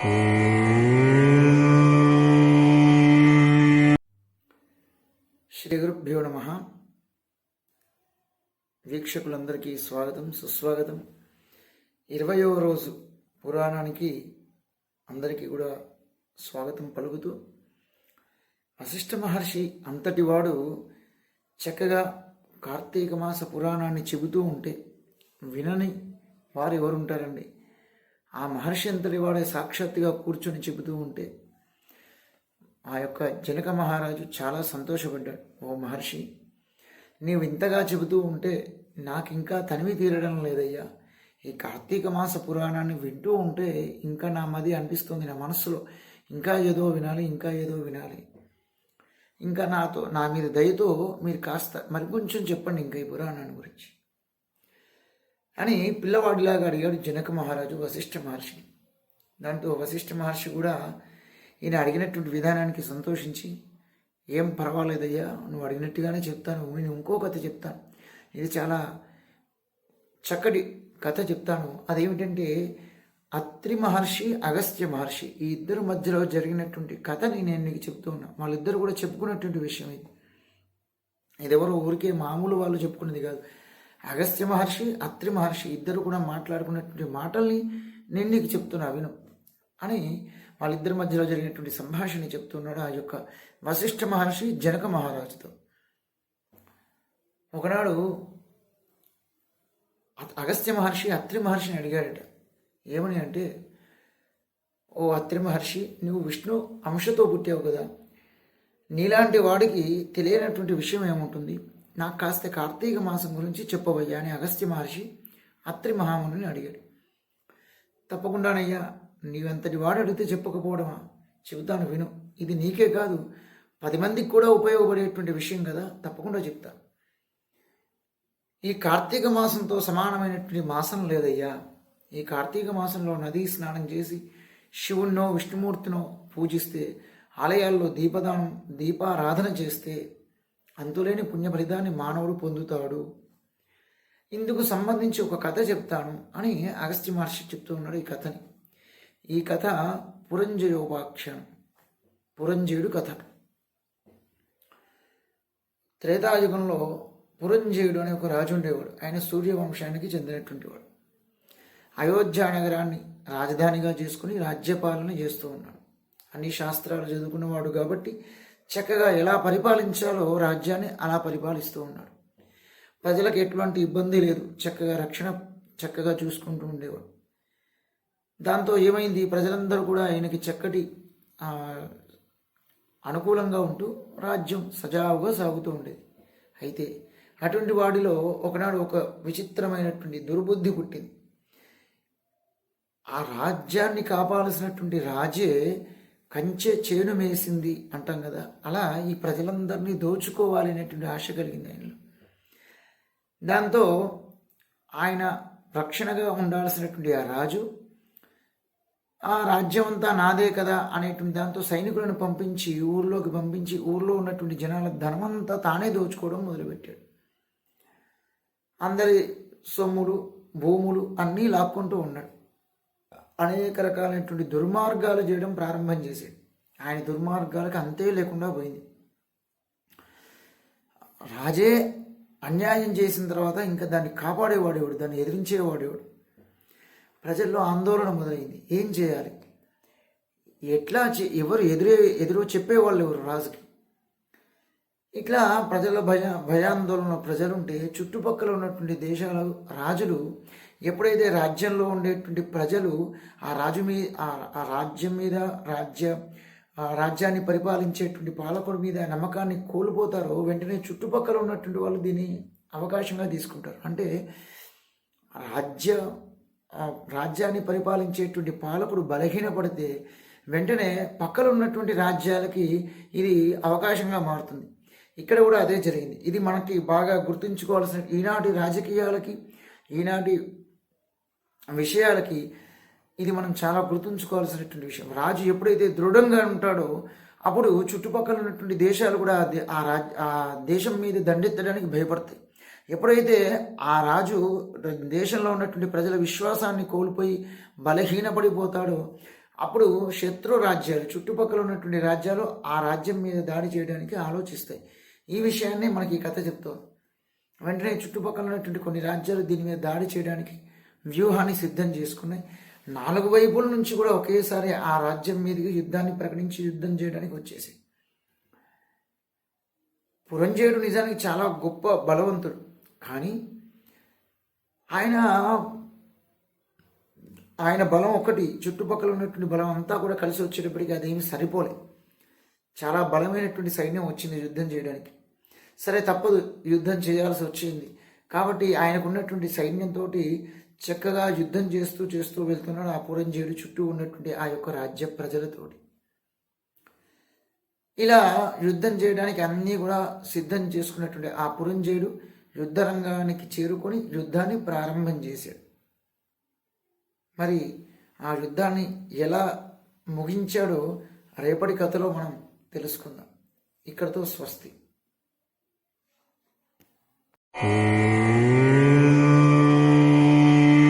శ్రీ గురుభ్యో నమ. వీక్షకులందరికీ స్వాగతం సుస్వాగతం. ఇరవయవ రోజు పురాణానికి అందరికీ కూడా స్వాగతం పలుకుతూ వశిష్ఠ మహర్షి అంతటి వాడు చక్కగా కార్తీక మాస పురాణాన్ని చెబుతూ ఉంటే వినని వారు ఎవరుంటారండి? ఆ మహర్షి అంతటి వాడే సాక్షాత్తుగా కూర్చొని చెబుతూ ఉంటే ఆ యొక్క జనక మహారాజు చాలా సంతోషపడ్డాడు. ఓ మహర్షి నీవు ఇంతగా చెబుతూ ఉంటే నాకు ఇంకా తనివి తీరడం లేదయ్యా. ఈ కార్తీక మాస పురాణాన్ని వింటూ ఉంటే ఇంకా నా మది అనిపిస్తుంది నా మనస్సులో. ఇంకా ఏదో వినాలి ఇంకా ఏదో వినాలి. ఇంకా నాతో నా మీద దయతో మీరు కాస్త మరి కొంచెం చెప్పండి ఇంకా ఈ పురాణాన్ని గురించి. అని పిల్లవాడిలాగా అడిగాడు జనక మహారాజు వశిష్ఠ మహర్షిని దాంతో వశిష్ఠ మహర్షి కూడా ఈయన అడిగినటువంటి విధానానికి సంతోషించి ఏం పర్వాలేదయ్యా నువ్వు అడిగినట్టుగానే చెప్తాను నేను ఇంకో కథ చెప్తాను. ఇది చాలా చక్కటి కథ చెప్తాను. అదేమిటంటే అత్రి మహర్షి అగస్త్య మహర్షి ఈ ఇద్దరు మధ్యలో జరిగినటువంటి కథని నేను నీకు చెప్తూ ఉన్నా. వాళ్ళిద్దరు కూడా చెప్పుకున్నటువంటి విషయం ఇది. ఇదెవరో ఊరికే మామూలు వాళ్ళు చెప్పుకున్నది కాదు. అగస్త్య మహర్షి అత్రి మహర్షి ఇద్దరు కూడా మాట్లాడుకున్నటువంటి మాటల్ని నేను నీకు చెప్తున్నా విను. అని వాళ్ళిద్దరి మధ్యలో జరిగినటువంటి సంభాషణ చెప్తున్నాడు ఆ యొక్క వశిష్ఠ మహర్షి జనక మహారాజుతో. ఒకనాడు అగస్త్య మహర్షి అత్రి మహర్షిని అడిగాడట ఏమని అంటే ఓ అత్రి మహర్షి నువ్వు విష్ణు అంశతో పుట్టావు కదా. నీలాంటి వాడికి తెలియనటువంటి విషయం ఏముంటుంది? నాకు కాస్త కార్తీక మాసం గురించి చెప్పవయ్యా అని అగస్త్య మహర్షి అత్రి మహాముని అడిగాడు. తప్పకుండానయ్యా నీవెంతటి వాడు అడిగితే చెప్పకపోవడమా? చెబుతాను విను. ఇది నీకే కాదు పది మందికి కూడా ఉపయోగపడేటువంటి విషయం కదా తప్పకుండా చెప్తా. ఈ కార్తీక మాసంతో సమానమైనటువంటి మాసం లేదయ్యా. ఈ కార్తీక మాసంలో నదీ స్నానం చేసి శివుణ్ణో విష్ణుమూర్తినో పూజిస్తే ఆలయాల్లో దీపదానం దీపారాధన చేస్తే అంతులేని పుణ్యఫలితాన్ని మానవుడు పొందుతాడు. ఇందుకు సంబంధించి ఒక కథ చెప్తాను అని అగస్త్య మహర్షి చెప్తూ ఉన్నాడు ఈ కథని. ఈ కథ పురంజయోపాఖ్యానం. పురంజయుడు కథ. త్రేతాయుగంలో పురంజయుడు అనే ఒక రాజు ఉండేవాడు. ఆయన సూర్యవంశానికి చెందినటువంటి వాడు. అయోధ్య నగరాన్ని రాజధానిగా చేసుకుని రాజ్యపాలన చేస్తూ ఉన్నాడు. అన్ని శాస్త్రాలు చదువుకున్నవాడు కాబట్టి చక్కగా ఎలా పరిపాలించాలో రాజ్యాన్ని అలా పరిపాలిస్తూ ఉన్నాడు. ప్రజలకు ఎటువంటి ఇబ్బంది లేదు. చక్కగా రక్షణ చక్కగా చూసుకుంటూ ఉండేవాడు. దాంతో ఏమైంది? ప్రజలందరూ కూడా ఆయనకి చక్కటి అనుకూలంగా ఉంటూ రాజ్యం సజావుగా సాగుతూ ఉండేది. అయితే అటువంటి వాడిలో ఒకనాడు ఒక విచిత్రమైనటువంటి దుర్బుద్ధి పుట్టింది. ఆ రాజ్యాన్ని కాపాడాల్సినటువంటి రాజే కంచె చేను మేసింది అంటాం కదా. అలా ఈ ప్రజలందరినీ దోచుకోవాలి అనేటువంటి ఆశ కలిగింది ఆయనలో. దాంతో ఆయన రక్షణగా ఉండాల్సినటువంటి ఆ రాజు ఆ రాజ్యం అంతా నాదే కదా అనేటువంటి దాంతో సైనికులను పంపించి ఊర్లోకి పంపించి ఊర్లో ఉన్నటువంటి జనాల ధనమంతా తానే దోచుకోవడం మొదలుపెట్టాడు. అందరి సొమ్ములు భూములు అన్నీ లాక్కుంటూ ఉన్నాడు. అనేక రకాలైనటువంటి దుర్మార్గాలు చేయడం ప్రారంభం చేశాడు. ఆయన దుర్మార్గాలకు అంతే లేకుండా పోయింది. రాజే అన్యాయం చేసిన తర్వాత ఇంకా దాన్ని కాపాడేవాడేవాడు దాన్ని ఎదిరించేవాడేవాడు ప్రజల్లో ఆందోళన మొదలైంది. ఏం చేయాలి? ఎట్లా చే- ఎవరు ఎదురే ఎదురు చెప్పేవాళ్ళు ఎవరు రాజుకి? ఇట్లా ప్రజల భయ భయాందోళన ప్రజలుంటే చుట్టుపక్కల ఉన్నటువంటి దేశాల రాజులు ఎప్పుడైతే రాజ్యంలో ఉండేటువంటి ప్రజలు ఆ రాజు మీద ఆ- రాజ్యం మీద రాజ్య ఆ రాజ్యాన్ని పరిపాలించేటువంటి పాలకుడి మీద నమ్మకాన్ని కోల్పోతారో వెంటనే చుట్టుపక్కల ఉన్నటువంటి వాళ్ళు దీన్ని అవకాశంగా తీసుకుంటారు. అంటే రాజ్య రాజ్యాన్ని పరిపాలించేటువంటి పాలకుడు బలహీనపడితే వెంటనే పక్కన ఉన్నటువంటి రాజ్యాలకి ఇది అవకాశంగా మారుతుంది. ఇక్కడ కూడా అదే జరిగింది. ఇది మనకి బాగా గుర్తుంచుకోవాల్సిన ఈనాటి రాజకీయాలకి ఈనాటి విషయాలకి ఇది మనం చాలా గుర్తుంచుకోవాల్సినటువంటి విషయం. రాజు ఎప్పుడైతే దృఢంగా ఉంటాడో అప్పుడు చుట్టుపక్కల ఉన్నటువంటి దేశాలు కూడా ఆ ఆ రాజ్ ఆ దేశం మీద దండెత్తడానికి భయపడతాయి. ఎప్పుడైతే ఆ రాజు దేశంలో ఉన్నటువంటి ప్రజల విశ్వాసాన్ని కోల్పోయి బలహీనపడిపోతాడో అప్పుడు శత్రు రాజ్యాలు చుట్టుపక్కల ఉన్నటువంటి రాజ్యాలు ఆ రాజ్యం మీద దాడి చేయడానికి ఆలోచిస్తాయి. ఈ విషయాన్ని మనకి ఈ కథ చెప్తోంది. వెంటనే చుట్టుపక్కల ఉన్నటువంటి కొన్ని రాజ్యాలు దీని మీద దాడి చేయడానికి వ్యూహాన్ని సిద్ధం చేసుకున్నాయి నాలుగు వైపుల నుంచి కూడా ఒకేసారి ఆ రాజ్యం మీదకి యుద్ధాన్ని ప్రకటించి యుద్ధం చేయడానికి వచ్చేసాయి. పురంజయుడు నిజానికి చాలా గొప్ప బలవంతుడు. కానీ ఆయన ఆయన బలం ఒకటి చుట్టుపక్కల ఉన్నటువంటి బలం అంతా కూడా కలిసి వచ్చేటప్పటికి అదేమి సరిపోలే. చాలా బలమైనటువంటి సైన్యం వచ్చింది యుద్ధం చేయడానికి. సరే తప్పదు యుద్ధం చేయాల్సి వచ్చింది. కాబట్టి ఆయనకు ఉన్నటువంటి సైన్యంతో చక్కగా యుద్ధం చేస్తూ చేస్తూ వెళ్తున్నాడు ఆ పురంజయుడు చుట్టూ ఉన్నటువంటి ఆ యొక్క రాజ్య ప్రజలతోటి. ఇలా యుద్ధం చేయడానికి అన్నీ కూడా సిద్ధం చేసుకున్నటువంటి ఆ పురంజయుడు యుద్ధరంగానికి చేరుకొని యుద్ధాన్ని ప్రారంభం చేశాడు. మరి ఆ యుద్ధాన్ని ఎలా ముగించాడో రేపటి కథలో మనం తెలుసుకుందాం. ఇక్కడతో స్వస్తి.